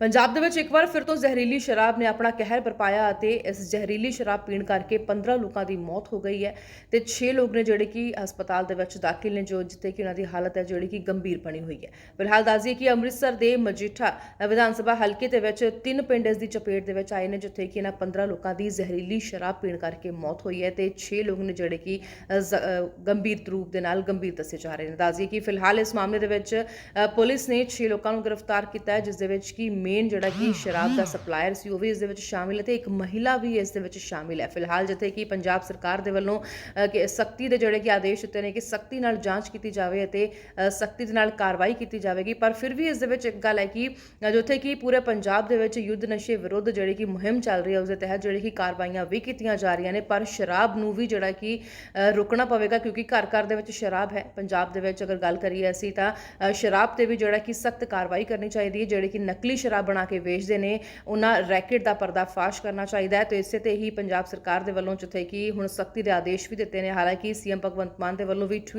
ਪੰਜਾਬ ਦੇ ਵਿੱਚ ਇੱਕ ਵਾਰ ਫਿਰ ਤੋਂ ਜ਼ਹਿਰੀਲੀ ਸ਼ਰਾਬ ਨੇ ਆਪਣਾ ਕਹਿਰ ਬਰਪਾਇਆ ਅਤੇ ਇਸ ਜ਼ਹਿਰੀਲੀ ਸ਼ਰਾਬ ਪੀਣ ਕਰਕੇ 15 ਲੋਕਾਂ ਦੀ ਮੌਤ ਹੋ ਗਈ ਹੈ ਤੇ 6 ਲੋਕ ਨੇ ਜਿਹੜੇ ਕਿ ਹਸਪਤਾਲ ਦੇ ਵਿੱਚ ਦਾਖਲ ਨੇ, ਜੋ ਜਿੱਥੇ ਕਿ ਉਹਨਾਂ ਦੀ ਹਾਲਤ ਹੈ ਜਿਹੜੀ ਕਿ ਗੰਭੀਰ ਬਣੀ ਹੋਈ ਹੈ। ਫਿਲਹਾਲ ਦੱਸਦੀਏ ਕਿ ਅੰਮ੍ਰਿਤਸਰ ਦੇ ਮਜੀਠਾ ਵਿਧਾਨ ਸਭਾ ਹਲਕੇ ਦੇ ਵਿੱਚ ਤਿੰਨ ਪਿੰਡ ਇਸ ਦੀ ਚਪੇਟ ਦੇ ਵਿੱਚ ਆਏ ਨੇ, ਜਿੱਥੇ ਕਿ ਇਹਨਾਂ 15 ਲੋਕਾਂ ਦੀ ਜ਼ਹਿਰੀਲੀ ਸ਼ਰਾਬ ਪੀਣ ਕਰਕੇ ਮੌਤ ਹੋਈ ਹੈ ਤੇ 6 ਲੋਕ ਨੇ ਜਿਹੜੇ ਕਿ ਗੰਭੀਰ ਰੂਪ ਦੇ ਨਾਲ ਗੰਭੀਰ ਦੱਸੇ ਜਾ ਰਹੇ ਨੇ। ਦੱਸਦੀਏ ਕਿ ਫਿਲਹਾਲ ਇਸ ਮਾਮਲੇ ਦੇ ਵਿੱਚ ਪੁਲਿਸ ਨੇ 6 ਲੋਕਾਂ ਨੂੰ ਗ੍ਰਿਫਤਾਰ ਕੀਤਾ ਹੈ, ਜਿਸ ਦੇ ਵਿੱਚ ਕਿ ਮੇਨ ਜਿਹੜਾ ਕਿ ਸ਼ਰਾਬ ਦਾ ਸਪਲਾਇਰ ਸੀ ਉਹ ਵੀ ਇਸ ਦੇ ਵਿੱਚ ਸ਼ਾਮਿਲ ਹੈ ਤੇ ਇੱਕ ਮਹਿਲਾ ਵੀ ਇਸ ਦੇ ਵਿੱਚ ਸ਼ਾਮਿਲ ਹੈ। ਫਿਲਹਾਲ ਜਿੱਥੇ ਕਿ ਪੰਜਾਬ ਸਰਕਾਰ ਦੇ ਵੱਲੋਂ ਕਿ ਸਖਤੀ ਦੇ ਜਿਹੜੇ ਕਿ ਆਦੇਸ਼ ਦਿੱਤੇ ਨੇ ਕਿ ਸਖਤੀ ਨਾਲ ਜਾਂਚ ਕੀਤੀ ਜਾਵੇ ਅਤੇ ਸਖਤੀ ਦੇ ਨਾਲ ਕਾਰਵਾਈ ਕੀਤੀ ਜਾਵੇਗੀ ਪਰ ਫਿਰ ਵੀ ਇਸ ਦੇ ਵਿੱਚ ਇੱਕ ਗੱਲ ਹੈ ਕਿ ਜਿੱਥੇ ਕਿ ਪੂਰੇ ਪੰਜਾਬ ਦੇ ਵਿੱਚ ਯੁੱਧ ਨਸ਼ੇ ਵਿਰੁੱਧ ਜਿਹੜੀ ਕਿ ਮੁਹਿੰਮ ਚੱਲ ਰਹੀ ਹੈ ਉਸ ਦੇ ਤਹਿਤ ਜਿਹੜੀ ਕਿ ਕਾਰਵਾਈਆਂ ਵੀ ਕੀਤੀਆਂ ਜਾ ਰਹੀਆਂ ਨੇ ਪਰ ਸ਼ਰਾਬ ਨੂੰ ਵੀ ਜਿਹੜਾ ਕਿ ਰੁਕਣਾ ਪਵੇਗਾ ਕਿਉਂਕਿ ਘਰ ਘਰ ਦੇ ਵਿੱਚ ਸ਼ਰਾਬ ਹੈ। ਪੰਜਾਬ ਦੇ ਵਿੱਚ ਅਗਰ ਗੱਲ ਕਰੀਏ ਅਸੀਂ ਤਾਂ ਸ਼ਰਾਬ ਤੇ ਵੀ ਜਿਹੜਾ ਕਿ ਸਖਤ ਕਾਰਵਾਈ ਕਰਨੀ ਚਾਹੀਦੀ ਹੈ ਜਿਹੜੇ ਕਿ ਨਕਲੀ ਸ਼ਰਾਬ ਬਣਾ ਕੇ ਵੇਚਦੇ ਨੇ, ਉਹਨਾਂ ਰੈਕਟ ਦਾ ਪਰਦਾਫਾਸ਼ ਕਰਨਾ ਚਾਹੀਦਾ ਹੈ। ਤੇ ਇਸੇ ਤੇ ਹੀ ਪੰਜਾਬ ਸਰਕਾਰ ਦੇ ਵੱਲੋਂ ਜਿੱਥੇ ਕਿ ਹੁਣ ਸਖਤੀ ਦੇ ਆਦੇਸ਼ ਵੀ ਦਿੱਤੇ ਨੇ, ਹਾਲਾਂਕਿ ਸੀਐਮ ਭਗਵੰਤ ਮਾਨ ਦੇ ਵੱਲੋਂ ਵੀ